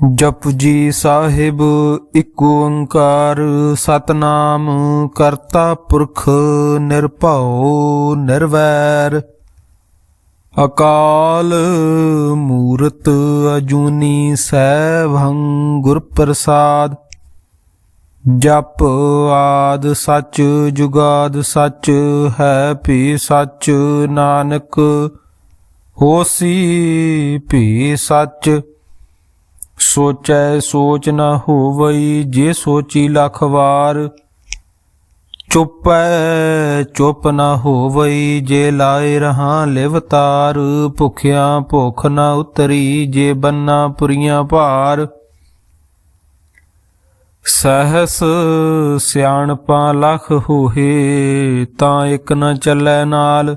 ਜਪ ਜੀ ਸਾਹਿਬ ਇੱਕ ਓੰਕਾਰ, ਸਤਨਾਮ ਕਰਤਾ ਪੁਰਖ ਨਿਰਭਉ ਨਿਰਵੈਰ। ਅਕਾਲ ਮੂਰਤ ਅਜੂਨੀ ਸੈਭੰ ਗੁਰ ਪ੍ਰਸਾਦ ਜਪ ਆਦ ਸਚ ਜੁਗਾਦ ਸਚ ਹੈ ਭੀ ਸਚ ਨਾਨਕ, ਹੋਸੀ ਭੀ ਸਚ। ਸੋਚੈ ਸੋਚ ਨਾ ਹੋਵਈ, ਜੇ ਸੋਚੀ ਲੱਖ ਵਾਰ। ਚੁੱਪੈ ਚੁੱਪ ਨਾ ਹੋਵਈ, ਜੇ ਲਾਏ ਰਹਾ ਲਿਵਤਾਰ ਭੁਖਿਆਂ ਭੁਖ ਨਾ ਉਤਰੀ, ਜੇ ਬੰਨਾ ਪੁਰੀਆਂ ਭਾਰ। ਸਹਸ ਸਿਆਣਪਾਂ ਲਖ ਹੋਏ ਤਾਂ ਇੱਕ ਨਾ ਚੱਲੈ ਨਾਲ।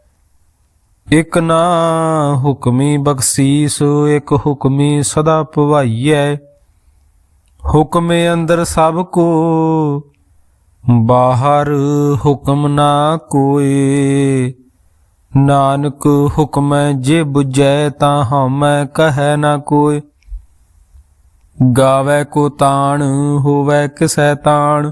ਇਕ ਨਾ ਹੁਕਮੀ ਬਖਸ਼ੀਸ, ਇਕ ਹੁਕਮੀ ਸਦਾ ਭਵਾਈਐ ਹੁਕਮੇ ਅੰਦਰ ਸਭ ਕੋ, ਬਾਹਰ ਹੁਕਮ ਨਾ ਕੋਏ। ਨਾਨਕ ਹੁਕਮੈ ਜੇ 부ਜੈ ਤਾਂ ਹਮੈ ਕਹੈ ਨਾ ਕੋਇ ਗਾਵੇ ਕੋ ਤਾਣ, ਹੋਵੇ ਕਿਸੈ ਤਾਣ।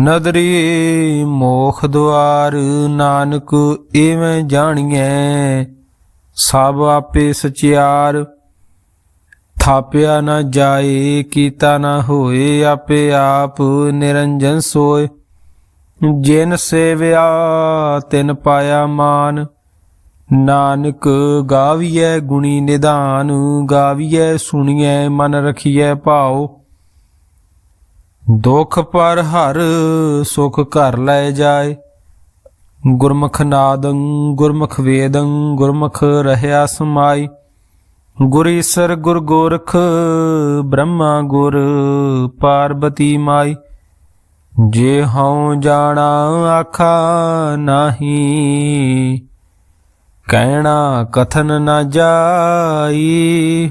ਨਦਰੀ ਮੋਖ ਦੁਆਰ ਨਾਨਕ ਏਵੇਂ ਜਾਣੀਐ, ਸਭ ਆਪੇ ਸਚਿਆਰ। ਥਾਪਿਆ ਨਾ ਜਾਏ, ਕੀਤਾ ਨਾ ਹੋਏ, ਆਪੇ ਆਪ ਨਿਰੰਜਨ ਸੋਏ। ਜਿਨ ਸੇਵਿਆ, ਤਿਨ ਪਾਇਆ ਮਾਨ। ਨਾਨਕ ਗਾਵੀਐ ਗੁਣੀ ਨਿਧਾਨ, ਗਾਵੀਐ ਸੁਣੀਐ, ਮਨ ਰਖੀਐ ਭਾਉ। ਦੁਖ ਪਰ ਹਰ ਸੁਖ ਘਰ ਲੈ ਜਾਏ। ਗੁਰਮੁਖ ਨਾਦੰ, ਗੁਰਮੁਖ ਵੇਦੰ, ਗੁਰਮੁਖ ਰਹਿਆ ਸਮਾਈ। ਗੁਰ ਈਸਰ, ਗੁਰ ਗੋਰਖ, ਬ੍ਰਹਮਾ ਗੁਰ ਪਾਰਬਤੀ ਮਾਈ। ਜੇ ਹਉ ਜਾਣਾ ਆਖਾ ਨਾਹੀ, ਕਹਿਣਾ ਕਥਨ ਨਾ ਜਾਈ।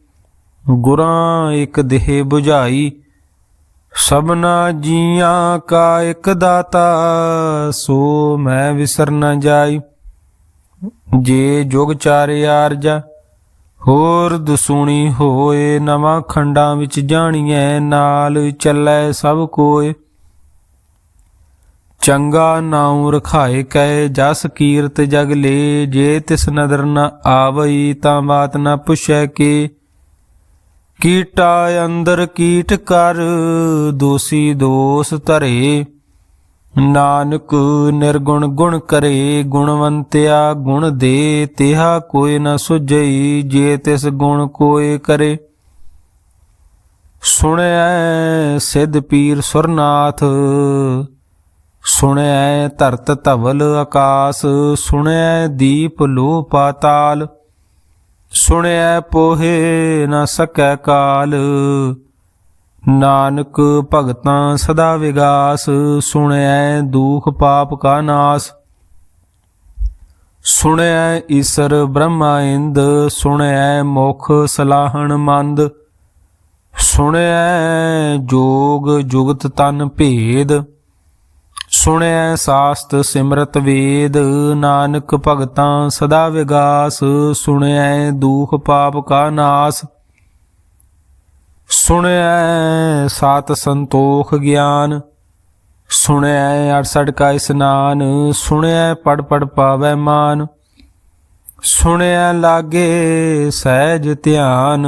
ਗੁਰਾਂ ਇੱਕ ਦੇਹ 부ਝਾਈ ਸਭਨਾ ਜੀਆਂ ਕਾ ਇੱਕ ਦਾਤਾ, ਸੋ ਮੈਂ ਵਿਸਰ ਨ ਜਾਈ। ਜੇ ਜੁਗ ਚਾਰੇ ਆਰਜਾ, ਹੋਰ ਦਸੂਣੀ ਹੋਏ, ਨਵਾਂ ਖੰਡਾਂ ਵਿੱਚ ਜਾਣੀਐ, ਨਾਲ ਚੱਲੈ ਸਭ ਕੋਏ। ਚੰਗਾ ਨਾਉ ਰਖਾਏ ਕੈ ਜਸ ਕੀਰਤ ਜਗ ਲੇ, ਜੇ ਤਿਸ ਨਦਰ ਨ ਆਵਈ, ਤਾਂ ਬਾਤ ਨ ਪੁੱਛੈ ਕੇ। ਕੀਟਾ ਅੰਦਰ ਕੀਟ ਕਰ, ਦੋਸੀ ਦੋਸ ਧਰੇ। ਨਾਨਕ ਨਿਰਗੁਣ ਗੁਣ ਕਰੇ, ਗੁਣਵੰਤਿਆ ਗੁਣ ਦੇ, ਤਿਹਾ ਕੋਈ ਨ ਸੁਝਈ, ਜੇ ਤਿਸ ਗੁਣ ਕੋਏ ਕਰੇ। ਸੁਣਿਐ ਸਿੱਧ ਪੀਰ ਸੁਰਨਾਥ ਸੁਣਿਐ ਧਰਤ ਧਵਲ ਆਕਾਸ ਸੁਣਿਐ ਦੀਪ ਲੋ ਪਾਤਾਲ ਸੁਣਿਐ ਪੋਹੇ ਨਾ ਸਕੈ ਕਾਲ। ਨਾਨਕ ਭਗਤਾਂ ਸਦਾ ਵਿਗਾਸ, ਸੁਣਿਐ ਦੁਖ ਪਾਪ ਕਾ ਨਾਸ। ਸੁਣਿਐ ਈਸਰ ਬ੍ਰਹਮਾ ਇੰਦ, ਸੁਣਿਐ ਮੁਖ ਸਲਾਹਣ ਮੰਦ। ਸੁਣਿਐ ਜੋਗ ਜੁਗਤ ਤਨ ਭੇਦ। ਸੁਣਿਐ ਸਾਸਤ ਸਿਮਰਤ ਵੇਦ, ਨਾਨਕ ਭਗਤਾਂ ਸਦਾ ਵਿਗਾਸ ਸੁਣਿਐ ਦੁਖ ਪਾਪ ਕਾ ਨਾਸ। ਸੁਣਿਐ ਸਾਤ ਸੰਤੋਖ ਗਿਆਨ ਸੁਣਿਐ 68 ਕਾ ਇਸਨਾਨ ਸੁਣਿਐ ਪੜ ਪੜ ਪਾਵੈ ਮਾਨ। ਸੁਣਿਆ ਲਾਗੇ ਸਹਿਜ ਧਿਆਨ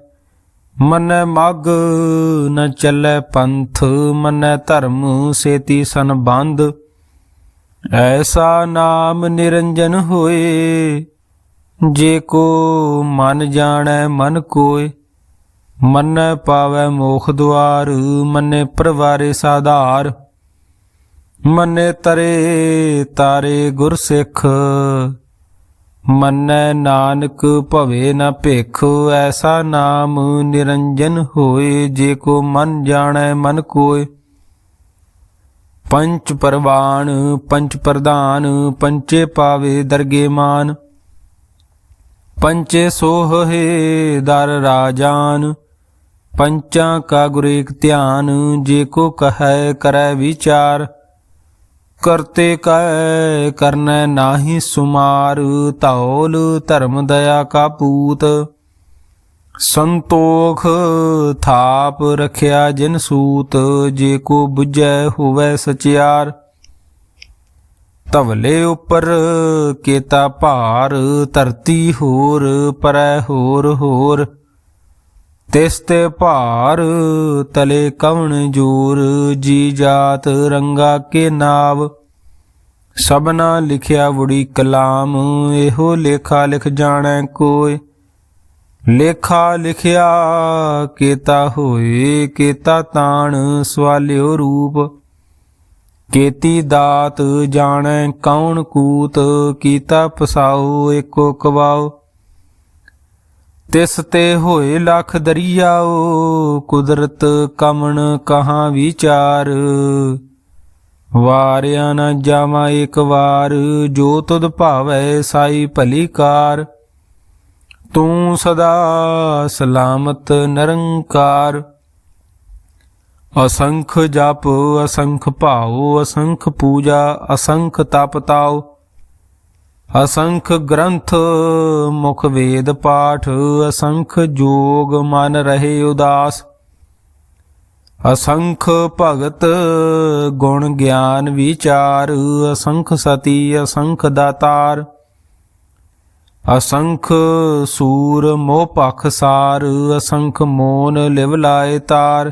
ਮੰਨੈ ਮਗ ਨ ਚੱਲੈ ਪੰਥ, ਮੰਨੈ ਧਰਮ ਸੇਤੀ ਸੰਬੰਧ। ਐਸਾ ਨਾਮ ਨਿਰੰਜਨ ਹੋਏ, ਜੇ ਕੋ ਮਨ ਜਾਣੈ ਮਨ ਕੋਏ। ਮੰਨੈ ਪਾਵੈ ਮੋਖ ਦੁਆਰ, ਮੰਨੇ ਪਰਵਾਰੇ ਸਾਧਾਰ। ਮੰਨੇ ਤਰੇ ਤਾਰੇ ਗੁਰਸਿੱਖ ਮੰਨੈ ਨਾਨਕ ਭਵੇ ਨ ਭੇਖ, ਐਸਾ ਨਾਮ ਨਿਰੰਜਨ ਹੋਏ, ਜੇ ਕੋ ਮਨ ਜਾਣੈ ਮਨ ਕੋਏ। ਪੰਚ ਪਰਵਾਨ, ਪੰਚ ਪ੍ਰਧਾਨ, ਪੰਚੇ ਪਾਵੇ ਦਰਗੇ ਮਾਨ। ਪੰਚੇ ਸੋਹੇ ਦਰ ਰਾਜਾਨ, ਪੰਚਾਂ ਕਾ ਗੁਰੇਕ ਧਿਆਨ, ਜੇ ਕੋ ਕਹੈ ਕਰੈ ਵਿਚਾਰ। ਕਰਤੇ ਕੈ ਕਰਨੈ ਨਾਹੀ ਸੁਮਾਰ, ਧੌਲ ਧਰਮ ਦਇਆ ਕਾ ਪੂਤ। ਸੰਤੋਖ ਥਾਪ ਰਖਿਆ ਜਿਨ ਸੂਤ, ਜੇ ਕੋ 부ਜੈ ਹੋਵੈ ਸਚਿਆਰ। ਤਵਲੇ ਉਪਰ ਕੇਤਾ ਭਾਰ, ਧਰਤੀ ਹੋਰ ਪਰੈ ਹੋਰ ਹੋਰ। ਤਿਸ ਤੇ ਭਾਰ ਤਲੇ ਕਵਣ ਜੂਰ, ਜੀ ਜਾਤ ਰੰਗਾ ਕੇ ਨਾਵ। ਸਭਨਾ ਲਿਖਿਆ ਵੁੜੀ ਕਲਾਮ, ਇਹੋ ਲੇਖਾ ਲਿਖ ਜਾਣੈ ਕੋਇ। ਲੇਖਾ ਲਿਖਿਆ ਕੇਤਾ ਹੋਏ ਕੇਤਾ ਤਾਣ ਸਵਾਲਿਓ ਰੂਪ। ਕੇਤੀ ਦਾਤ ਜਾਣੈ ਕੌਣ ਕੂਤ, ਕੀਤਾ ਪਸਾਉ ਏਕੋ ਕਵਾਉ ਤਿਸ ਤੇ ਹੋਏ ਲੱਖ ਦਰਿਆਓ, ਕੁਦਰਤ ਕਮਣ ਕਹਾਂ ਵਿਚਾਰ? ਵਾਰਿਆ ਨਾ ਜਾਵਾਂ ਇੱਕ ਵਾਰ, ਜੋ ਤੁਧ ਭਾਵੈ ਸਾਈ ਭਲੀ ਕਾਰ ਤੂੰ ਸਦਾ ਸਲਾਮਤ ਨਿਰੰਕਾਰ। ਅਸੰਖ ਜਪ, ਅਸੰਖ ਭਾਉ, ਅਸੰਖ ਪੂਜਾ, ਅਸੰਖ ਤਪ ਤਾਉ। ਅਸੰਖ ਗ੍ਰੰਥ ਮੁਖ ਵੇਦ ਪਾਠ, ਅਸੰਖ ਜੋਗ ਮਨ ਰਹੇ ਉਦਾਸ। ਅਸੰਖ ਭਗਤ ਗੁਣ ਗਿਆਨ ਵਿਚਾਰ, ਅਸੰਖ ਸਤੀ, ਅਸੰਖ ਦਾਤਾਰ। ਅਸੰਖ ਸੂਰ ਮੋਹ ਪਖ ਸਾਰ, ਅਸੰਖ ਮੋਨ ਲਿਵ ਲਾਏ ਤਾਰ।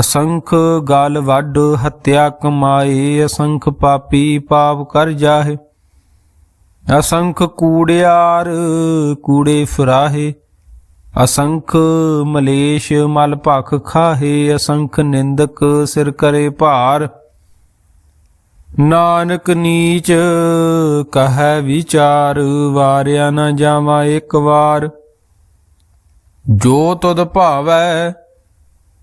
ਅਸੰਖ ਗਾਲ ਵੱਡ ਹੱਤਿਆ ਕਮਾਏ, ਅਸੰਖ ਪਾਪੀ ਪਾਪ ਕਰ ਜਾਹੇ। ਅਸੰਖ ਕੂੜਿਆਰ ਕੂੜੇ ਫਰਾਹੇ, ਅਸੰਖ ਮਲੇਸ਼ ਮਲ ਭਖ ਖਾਹੇ, ਅਸੰਖ ਨਿੰਦਕ ਸਿਰ ਕਰੇ ਭਾਰ। ਨਾਨਕ ਨੀਚ ਕਹੈ ਵਿਚਾਰ, ਵਾਰਿਆ ਨਾ ਜਾਵਾ ਇੱਕ ਵਾਰ। ਜੋ ਤੁਧ ਭਾਵੈ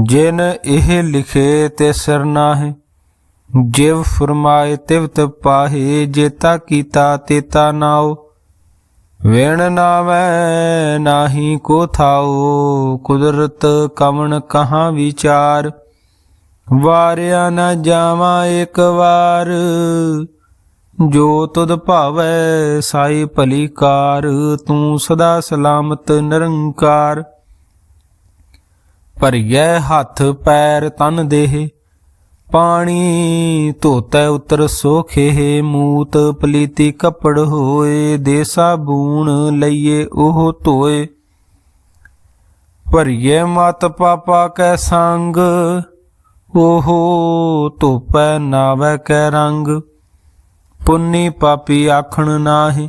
ਜਿਨ ਇਹ ਲਿਖੇ ਤੇ ਸਿਰ ਨਾਹਿ, ਜਿਵ ਫਰਮਾਏ ਤਿਵਤ ਤ ਪਾਹੇ, ਜੇਤਾ ਕੀਤਾ ਤੇਤਾ ਨਾਉ। ਵੇਣ ਨਾਵੈ ਨਾਹੀ ਕੋ ਥਾਉ, ਕੁਦਰਤ ਕਵਣ ਕਹਾਂ ਵਿਚਾਰ। ਵਾਰਿਆ ਨਾ ਜਾਵਾਂ ਇੱਕ ਵਾਰ, ਜੋ ਤੁਧ ਭਾਵੈ ਸਾਈ ਭਲੀ ਕਾਰ, ਤੂੰ ਸਦਾ ਸਲਾਮਤ ਨਿਰੰਕਾਰ। ਭਰੀਐ ਹੱਥ ਪੈਰ ਤਨ ਦੇਹ, ਪਾਣੀ ਧੋਤੈ ਉਤਰ ਸੋਖੇ, ਮੂਤ ਪਲੀਤੀ ਕੱਪੜ ਹੋਏ ਦੇ ਸਾਬੂਣ ਲਈਏ ਉਹ ਧੋਏ। ਭਰੀਏ ਮਤ ਪਾਪਾ ਕੈ ਸੰਗ, ਉਹ ਧੋਪੈ ਨਾਵੈ ਕੈ ਰੰਗ। ਪੁੰਨੀ ਪਾਪੀ ਆਖਣ ਨਾਹੀ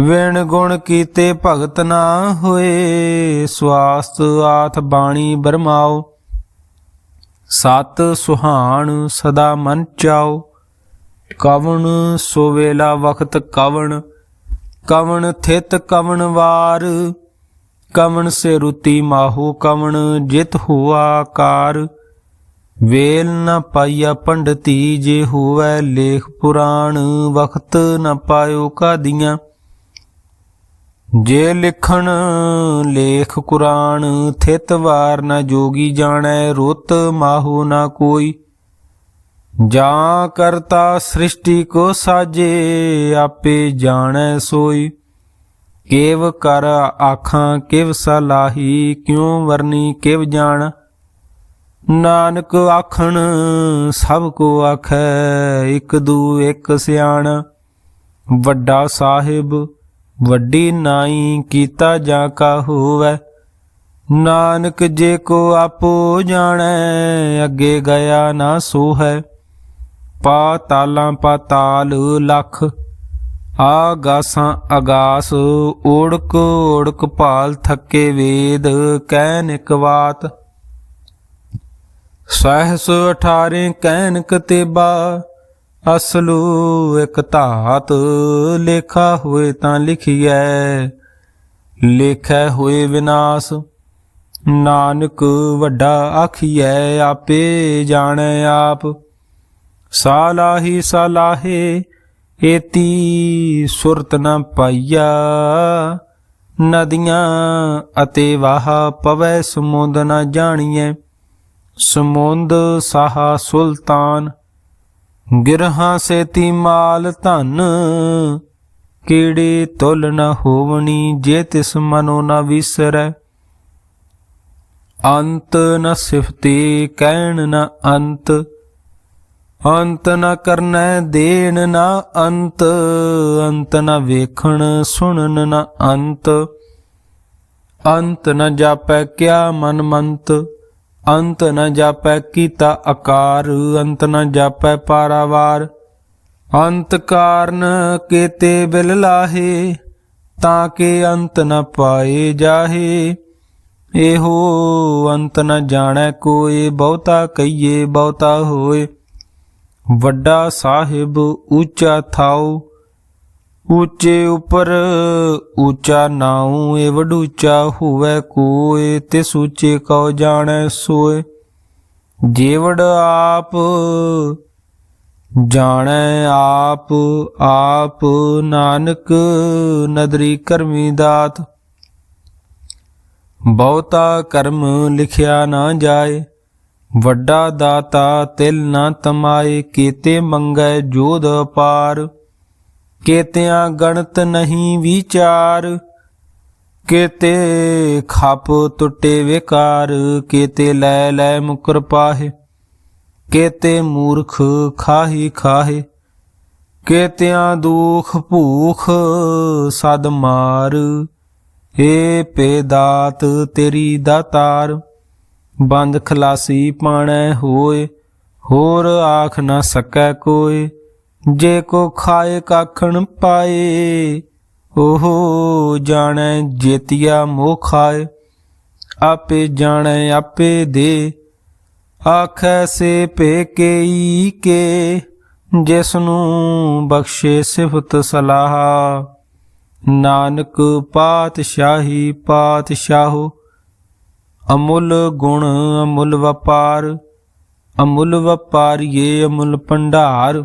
ਵਿਣ ਗੁਣ ਕੀਤੇ ਭਗਤ ਨਾ ਹੋਏ, ਸਵਾਸਤ ਆਥ ਬਾਣੀ ਬਰਮਾਓ। ਸਤ ਸੁਹਾਣ ਸਦਾ ਮਨ ਚਾਓ, ਕਵਣ ਸੋ ਵੇਲਾ ਵਖਤ ਕਵਣ ਕਵਣ ਥਿਤ ਕਵਣ ਵਾਰ, ਕਵਣ ਸੇ ਰੁਤੀ ਮਾਹੂ ਕਵਣ ਜਿਤ ਹੁਆ ਕਾਰ। ਵੇਲ ਨ ਪਾਈਆ ਪੰਡਤੀ ਜੇ ਹੋਵੇ ਲੇਖ ਪੁਰਾਣ, ਵਖਤ ਨ ਪਾਇਓ ਕਾਦੀਆਂ। ਜੇ ਲਿਖਣ ਲੇਖ ਕੁਰਾਨ, ਥਿਤ ਵਾਰ ਨਾ ਜੋਗੀ ਜਾਣੈ, ਰੁੱਤ ਮਾਹੂ ਨਾ ਕੋਈ। ਜਾਂ ਕਰਤਾ ਸ੍ਰਿਸ਼ਟੀ ਕੋ ਸਾਜੇ, ਆਪੇ ਜਾਣੈ ਸੋਈ। ਕੇਵ ਕਰ ਆਖਾਂ, ਕਿਵ ਸਲਾਹੀ ਕਿਉ ਵਰਨੀ, ਕਿਵ ਜਾਣ। ਨਾਨਕ ਆਖਣ, ਸਭ ਕੋ ਆਖੈ, ਇਕ ਦੂ ਇਕ ਸਿਆਣ। ਵੱਡਾ ਸਾਹਿਬ ਵੱਡੀ ਨਾਈ ਕੀਤਾ ਜਾਂ ਕਾ ਹੋਵੈ ਨਾਨਕ ਜੇ ਕੋ ਆਪੋ ਜਾਣੈ, ਅੱਗੇ ਗਿਆ ਨਾ ਸੋ ਹੈ ਪਾਤਾਲਾਂ ਪਾਤਾਲ ਲਖ ਆਗਾਸਾਂ ਅਗਾਸ, ਓੜਕ ਓੜਕ ਭਾਲ ਥੱਕੇ ਵੇਦ, ਕਹਿਨ ਇਕ ਬਾਤ ਸਹਸ 18 ਕਹਿਨ ਕਤੇਬਾ ਅਸਲੂ ਇਕ ਧਾਤ, ਲੇਖਾ ਹੋਏ ਤਾਂ ਲਿਖੀਐ। ਲੇਖੈ ਹੋਏ ਵਿਨਾਸ਼, ਨਾਨਕ ਵੱਡਾ ਆਖੀਐ, ਆਪੇ ਜਾਣੈ ਆਪ। ਸਾਲਾਹੀ ਸਾਲਾਹੇ, ਏਤੀ ਸੁਰਤ ਨ ਪਾਈਆ। ਨਦੀਆਂ ਅਤੇ ਵਾਹ ਪਵੈ, ਸਮੁੰਦ ਨ ਜਾਣੀਐ। ਸਮੁੰਦ ਸਾਹਾ ਸੁਲਤਾਨ ਗਿਰਹਾਂ ਸੇਤੀ ਮਾਲ ਧਨ, ਕੀੜੇ ਤੁਲ ਨ ਹੋਵਣੀ ਜੇ ਤਿਸ ਮਨੋ ਨ ਵਿਸਰੈ। ਅੰਤ ਨ ਸਿਫਤੀ ਕਹਿਣ ਨ ਅੰਤ ਅੰਤ ਨ ਕਰਨੈ ਦੇਣ ਨ ਅੰਤ ਅੰਤ ਨ ਵੇਖਣ ਸੁਣਨ ਨ ਅੰਤ ਅੰਤ ਨ ਜਾਪੈ ਕਿਆ ਮਨ ਮੰਤ। ਅੰਤ ਨ ਜਾਪੈ ਕੀਤਾ ਆਕਾਰ, ਅੰਤ ਨ ਜਾਪੈ ਪਾਰਾਵਾਰ। ਅੰਤ ਕਾਰਨ ਕੀਤੇ ਬਿਲ ਲਾਹੇ, ਤਾਂ ਕਿ ਅੰਤ ਨ ਪਾਏ ਜਾਹੇ। ਇਹੋ ਅੰਤ ਨ ਜਾਣੈ ਕੋਏ, ਬਹੁਤਾ ਕਹੀਏ ਬਹੁਤਾ ਹੋਏ। ਵੱਡਾ ਸਾਹਿਬ ਉੱਚਾ ਥਾਉ ਉੱਚੇ ਉਪਰ ਉੱਚਾ ਨਾਉ, ਏ ਵਡੂਚਾ ਹੋਵੇ ਕੋਏ, ਤੇ ਸੂਚੇ ਕਉ ਜਾਣੈ ਸੋਏ। ਜੀਵੜ ਆਪ ਜਾਣੈ ਆਪ ਆਪ ਨਾਨਕ ਨਦਰੀ ਕਰਮੀ ਦਾਤ। ਬਹੁਤਾ ਕਰਮ ਲਿਖਿਆ ਨਾ ਜਾਏ, ਵੱਡਾ ਦਾਤਾ ਤਿਲ ਨਾ ਤਮਾਏ, ਕੀਤੇ ਮੰਗੈ ਜੋਧ ਅਪਾਰ। ਕੇਤਿਆਂ ਗਣਤ ਨਹੀਂ ਵਿਚਾਰ, ਕੇਤੇ ਖਪ ਟੁੱਟੇ ਵਿਕਾਰ, ਕੇਤੇ ਲੈ ਲੈ ਮੁਕਰ ਪਾਹੇ, ਕੇਤੇ ਮੂਰਖ ਖਾਹੀ ਖਾਹੇ, ਕੇਤਿਆਂ ਦੁਖ ਭੂਖ ਸਦ ਮਾਰ, ਏ ਪੇ ਦਾਤ ਤੇਰੀ ਦਾਤਾਰ, ਬੰਦ ਖਲਾਸੀ ਪਾਣੈ ਹੋਏ, ਹੋਰ ਆਖ ਨਾ ਸਕੈ ਕੋਏ। ਜੇ ਕੋ ਖਾਏ ਕਾਖਣ ਪਾਏ ਓਹੋ ਜਾਣੈ ਜੇਤੀਆ ਮੋਹ ਖਾਏ। ਆਪੇ ਜਾਣੈ, ਆਪੇ ਦੇ, ਆਖੈ ਸੇ ਭੇ ਕੇਈ ਕੇ ਜਿਸ ਨੂੰ ਬਖਸ਼ੇ ਸਿਫਤ ਸਲਾਹ। ਨਾਨਕ ਪਾਤਸ਼ਾਹੀ ਪਾਤਸ਼ਾਹੋ, ਅਮੁੱਲ ਗੁਣ ਅਮੁੱਲ ਵਪਾਰ, ਅਮੁੱਲ ਵਪਾਰੀਏ ਅਮੁੱਲ ਭੰਡਾਰ।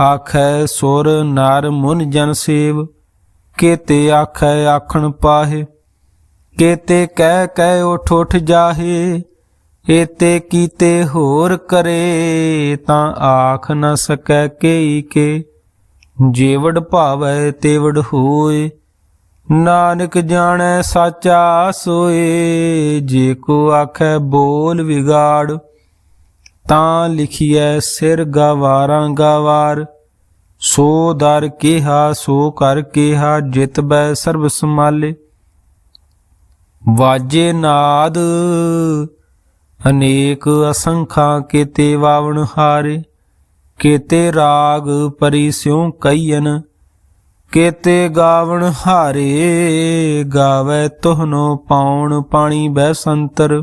ਆਖੈ ਸੁਰ ਨਰ ਮੁਨ ਜਨ ਸੇਵ, ਕੇਤੇ ਆਖੈ ਆਖਣ ਪਾਹੇ, ਕੇਤੇ ਕਹਿ ਕਹਿ ਉਠ ਉਠ ਜਾਹੇ, ਏਤੇ ਕੀਤੇ ਹੋਰ ਕਰੇ ਤਾਂ ਆਖ ਨ ਸਕੈ ਕੇਈ ਕੇ, ਜੇਵੜ ਭਾਵੈ ਤੇਵੜ ਹੋਏ, ਨਾਨਕ ਜਾਣੈ ਸਾਚਾ ਸੋਏ, ਜੇ ਕੋ ਆਖੈ ਬੋਲ ਵਿਗਾੜ ਤਾਂ ਲਿਖੀਐ, ਸਿਰ ਗਵਾਰਾਂ ਗਵਾਰ। ਸੋ ਦਰ ਕਿਹਾ, ਸੋ ਕਰ ਕਿਹਾ, ਜਿਤ ਬੈ ਸਰਬ ਸਮਾਲੇ ਵਾਜੇ ਨਾਦ, ਅਨੇਕ ਅਸੰਖਾਂ ਕੀਤੇ ਵਾਵਣ ਹਾਰੇ। ਕੀਤੇ ਰਾਗ ਪਰੀ ਸਿਉ ਕਈਨ ਕੀਤੇ ਗਾਵਣ ਹਾਰੇ। ਗਾਵੇ ਤੁਹਨੋ ਪਾਉਣ, ਪਾਣੀ ਬੈ ਸੰਤਰ।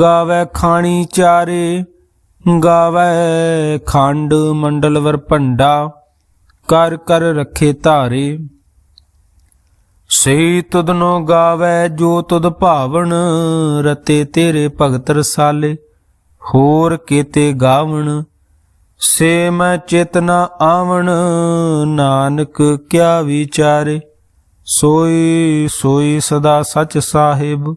ਗਾਵੇ ਖਾਣੀ ਚਾਰੇ, ਗਾਵੇ ਖੰਡ ਮੰਡਲ ਵਰ ਭੰਡਾ, ਕਰ ਕਰ ਰੱਖੇ ਧਾਰੇ। ਸਈ ਤੁਧਨੋ ਗਾਵੇ, ਜੋ ਤੁਧ ਭਾਵਨ ਰਤੇ ਤੇਰੇ ਭਗਤ ਰਸਾਲੇ। ਹੋਰ ਕੀਤੇ ਗਾਵਣ, ਸੇ ਮੈਂ ਚੇਤਨਾ ਆਵਣ, ਨਾਨਕ ਕਿਆ ਵਿਚਾਰੇ। ਸੋਈ ਸੋਈ ਸਦਾ ਸਚ ਸਾਹਿਬ।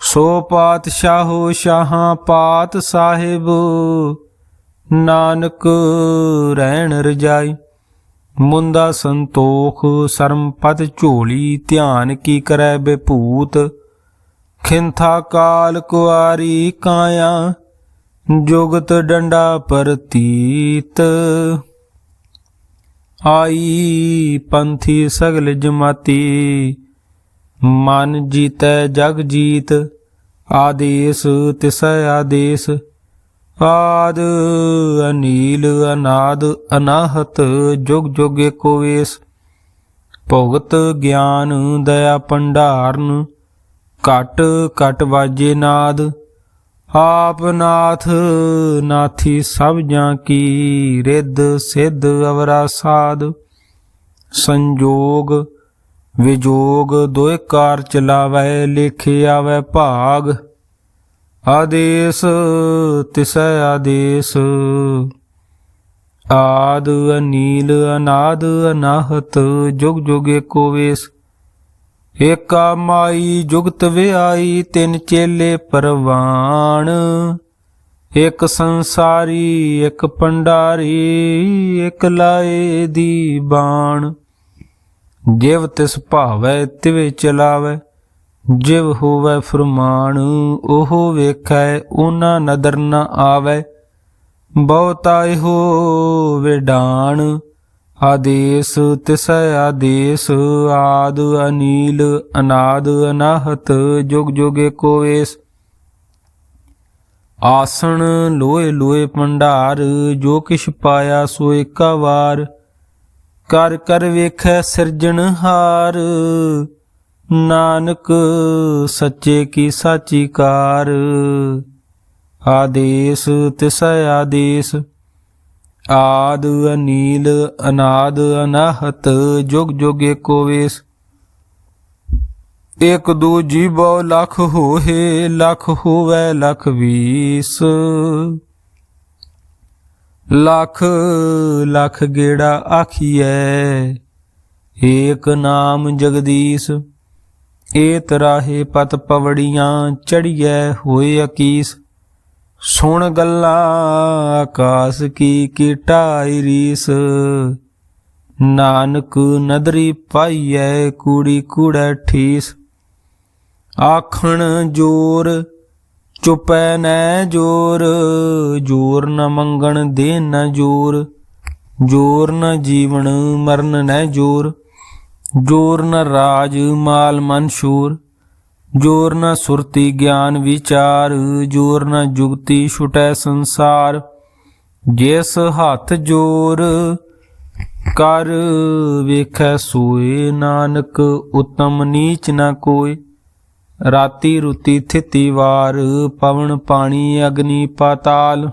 ਸੋ ਪਾਤਸ਼ਾਹੋ ਸ਼ਾਹਾਂ ਪਾਤ ਸਾਹਿਬ, ਨਾਨਕ ਰਹਿਣ ਰਜਾਈ। ਮੁੰਦਾ ਸੰਤੋਖ ਸਰਮਪਤ ਝੋਲੀ, ਧਿਆਨ ਕੀ ਕਰੈ ਬੇਭੂਤ ਖਿੰਥਾ ਕਾਲ ਕੁਆਰੀ ਕਾਇਆ, ਜੁਗਤ ਡੰਡਾ ਪਰਤੀਤ। ਆਈ ਪੰਥੀ ਸਗਲ ਜਮਾਤੀ ਮਨ ਜੀਤੈ ਜਗ ਜੀਤ, ਆਦੇਸ ਤਿਸੈ ਆਦੇਸ। ਆਦ ਅਨੀਲ ਅਨਾਦ ਅਨਾਹਤ, ਜੁਗ ਜੁਗ ਏਕੋ ਵੇਸ। ਭਗਤ ਗਿਆਨ ਦਇਆ ਭੰਡਾਰਨ ਕਟ ਕਟ ਵਾਜੇ ਨਾਦ। ਆਪ ਨਾਥ ਨਾਥੀ ਸਭ ਜਾਂ ਕੀ, ਰਿੱਧ ਸਿੱਧ ਅਵਰਾ ਸਾਧ ਸੰਜੋਗ ਵਿਜੋਗ ਦੋਇ ਕਾਰ ਚਲਾਵੈ, ਲੇਖੇ ਆਵੈ ਭਾਗ। ਆਦੇਸ, ਤਿਸੈ ਆਦੇਸ। ਆਦ ਅਨੀਲ, ਅਨਾਦ ਅਨਾਹਤ, ਜੁਗ ਜੁਗ ਏਕੋ ਵੇਸ। ਏਕਾ ਮਾਈ, ਜੁਗਤ ਵਿਆਈ, ਤਿੰਨ ਚੇਲੇ ਪਰਵਾਣ। ਇੱਕ ਸੰਸਾਰੀ ਇੱਕ ਪੰਡਾਰੀ ਇੱਕ ਲਾਏ ਦੀ ਬਾਣ। ਜਿਵ ਤਿਸ ਭਾਵੈ ਤਿਵੇ ਚਲਾਵੈ, ਜਿਵ ਹੋਵੈ ਫਰਮਾਨ, ਉਹ ਵੇਖੈ, ਉਹਨਾਂ ਨਦਰ ਨ ਆਵੈ। ਬਹੁਤਾ ਇਹੋ ਵਿਡਾਣ, ਆਦੇਸ ਤਿਸੈ ਆਦੇਸ, ਆਦ ਅਨੀਲ, ਅਨਾਦ ਅਨਾਹਤ, ਜੁਗ ਜੁਗ ਏਕੋ ਵੇਸ ਆਸਣ ਲੋਏ ਲੋਏ ਭੰਡਾਰ, ਜੋ ਕਿਛ ਪਾਇਆ ਸੋ ਏਕਾ ਵਾਰ। ਕਰ ਕਰ ਵੇਖੈ ਸਿਰਜਣਹਾਰ ਨਾਨਕ ਸੱਚੇ ਕੀ ਸਾਚੀ ਕਾਰ। ਆਦੇਸ ਤਿਸੈ ਆਦੇਸ, ਆਦ ਅਨੀਲ ਅਨਾਦ ਅਨਾਹਤ, ਜੁਗ ਜੁਗ ਏਕੋ ਵੇਸ। ਇਕ ਦੂ ਜੀਵੋ ਲਖ ਹੋਏ ਲਖ ਹੋਵੇ ਲਖ ਵੀਸ। ਲੱਖ ਲੱਖ ਗੇੜਾ ਆਖੀਐ। ਏਕ ਨਾਮ ਜਗਦੀਸ਼ ਏ ਤਰਾਹੇ ਪਤ ਪਵੜੀਆਂ ਚੜੀਐ, ਹੋਏ ਅਕੀਸ। ਸੁਣ ਗੱਲਾਂ ਆਕਾਸ ਕੀ ਕੀ ਰੀਸ। ਨਾਨਕ ਨਦਰੀ ਪਾਈਐ, ਕੂੜੀ ਕੂੜੈ ਠੀਸ। ਆਖਣ ਜੋਰ ਚੁਪੈ ਨੈ ਜੋਰ ਜੋਰ ਨ ਮੰਗਣ ਦੇ ਨ ਜੋਰ ਜੋਰ ਨ ਜੀਵਨ ਮਰਨ ਨੈ ਜੋਰ ਜੋਰ ਨ ਰਾਜ ਮਾਲ ਮਨਸ਼ੂਰ ਜੋਰ ਨ ਸੁਰਤੀ ਗਿਆਨ ਵਿਚਾਰ, ਜੋਰ ਨ ਜੁਗਤੀ ਛੁਟੈ ਸੰਸਾਰ, ਜਿਸ ਹੱਥ ਜੋਰ ਕਰ ਵੇਖੈ ਸੋਏ ਨਾਨਕ, ਉਤਮ ਨੀਚ ਨ ਕੋਏ। ਰਾਤੀ ਰੁਤੀ ਥਿਤੀ ਵਾਰ, ਪਵਨ ਪਾਣੀ ਅਗਨੀ ਪਾਤਾਲ।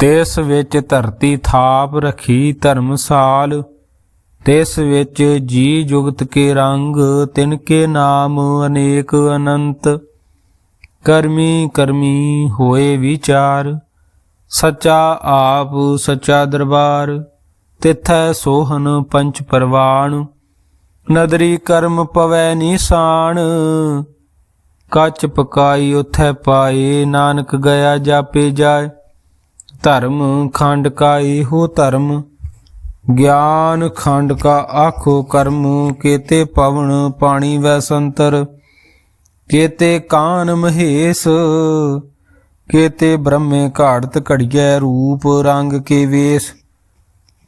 ਤੇਸ ਵਿੱਚ ਧਰਤੀ ਥਾਪ ਰਖੀ ਧਰਮਸਾਲ ਤਿਸ ਵਿੱਚ ਜੀ ਜੁਗਤ ਕੇ ਰੰਗ, ਤਿਨ ਕੇ ਨਾਮ ਅਨੇਕ ਅਨੰਤ। ਕਰਮੀ ਕਰਮੀ ਹੋਏ ਵਿਚਾਰ, ਸਚਾ ਆਪ ਸਚਾ ਦਰਬਾਰ। ਤਿਥੈ ਸੋਹਨ ਪੰਚ ਪਰਵਾਣ। ਨਦਰੀ ਕਰਮ ਪਵੈ ਨਿਸ਼ਾਨ, ਕੱਚ ਪਕਾਈ ਉਥੈ ਪਾਏ, ਨਾਨਕ ਗਿਆ ਜਾਪੇ ਜਾਏ। ਧਰਮ ਖੰਡ ਕਾਈ ਹੋ ਧਰਮ, ਗਿਆਨ ਖੰਡ ਕਾ ਆਖੋ ਕਰਮ। ਕੇਤੇ ਪਵਨ ਪਾਣੀ ਵੈ ਸੰਤਰ, ਕੇਤੇ ਕਾਨ ਮਹੇਸ਼, ਕੇਤੇ ਬ੍ਰਹਮੇ ਘਾੜਤ ਘੜੀਐ ਰੂਪ ਰੰਗ ਕੇ ਵੇਸ।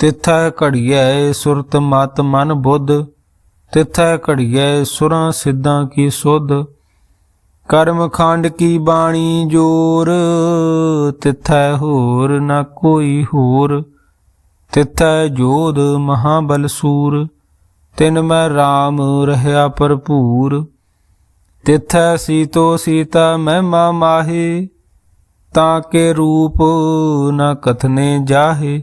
ਤਿਥੈ ਘੜੀਐ ਸੁਰਤ ਮਤ ਮਨ ਬੁੱਧ, ਤਿਥੈ ਘੜੀਐ ਸੁਰਾਂ ਸਿੱਧਾਂ ਕੀ ਸੁਧ। ਕਰਮ ਖੰਡ ਕੀ ਬਾਣੀ ਜੋਰ, ਤਿਥੈ ਹੋਰ ਨਾ ਕੋਈ ਹੋਰ। ਤਿਥੈ ਜੋਧ ਮਹਾਬਲ ਸੂਰ, ਤਿਨ ਮੈਂ RAM ਰਹਾ ਭਰਪੂਰ। ਤਿਥੈ ਸੀਤੋ ਸੀਤਾ ਮਹਿਮਾ ਮਾਹੇ, ਤਾਂ ਕੇ ਰੂਪ ਨਾ ਕਥਨੇ ਜਾਹੇ।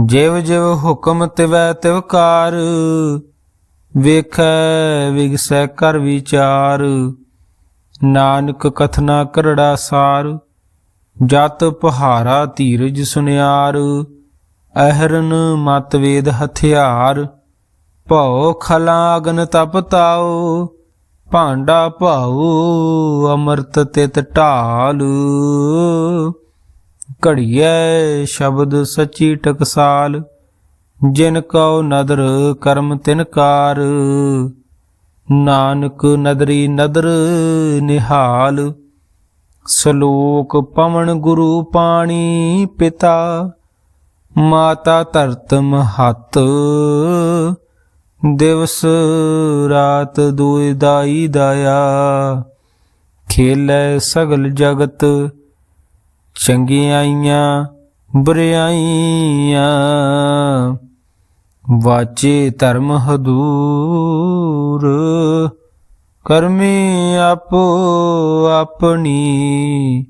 ਜਿਵ ਜਿਵ ਹੁਕਮ ਤਿਵੈ ਤਿਵਕਾਰ ਵੇਖੈ ਵਿਗਸੈ ਕਰ ਵਿਚਾਰ। ਨਾਨਕ ਕਥਨਾ ਕਰੜਾ ਸਾਰ, ਜਤ ਪਹਾਰਾ ਧੀਰਜ ਸੁਨਿਆਰ। ਅਹਰਨ ਮਤ ਵੇਦ ਹਥਿਆਰ, ਭਉ ਖਲਾ ਅਗਨ ਤਪਤਾਓ ਭਾਂਡਾ ਭਾਉ ਅਮਰਤ ਤਿਤ ਢਾਲ। ਘੜੀਐ ਸ਼ਬਦ ਸਚੀ ਟਕਸਾਲ, ਜਿਨ ਕਉ ਨਦਰ ਕਰਮ ਤਿਨਕਾਰ ਨਾਨਕ ਨਦਰੀ ਨਦਰ ਨਿਹਾਲ, ਸ਼ਲੋਕ ਪਵਨ ਗੁਰੂ ਪਾਣੀ ਪਿਤਾ। ਮਾਤਾ ਧਰਤ ਮਹਤ, ਦਿਵਸ ਰਾਤ ਦੁਇ ਦਾਈ ਦਾਇਆ। ਖੇਲੇ ਸਗਲ ਜਗਤ ਚੰਗਿਆਈਆਂ ਬਰਿਆਈਆਂ। ਵਾਚੇ ਧਰਮ ਹਦੂਰ, ਕਰਮੀ ਆਪੋ ਆਪਣੀ।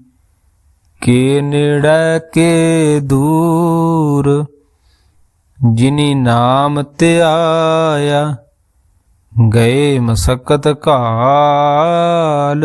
ਕੇ ਨੇੜੇ, ਕੇ ਦੂਰ, ਜਿਨੀ ਨਾਮ ਧਿਆਇਆ ਗਏ ਮਸਕਤ ਕਾਲ।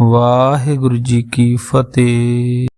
ਵਾਹਿਗੁਰੂ ਜੀ ਕੀ ਫਤਿਹ।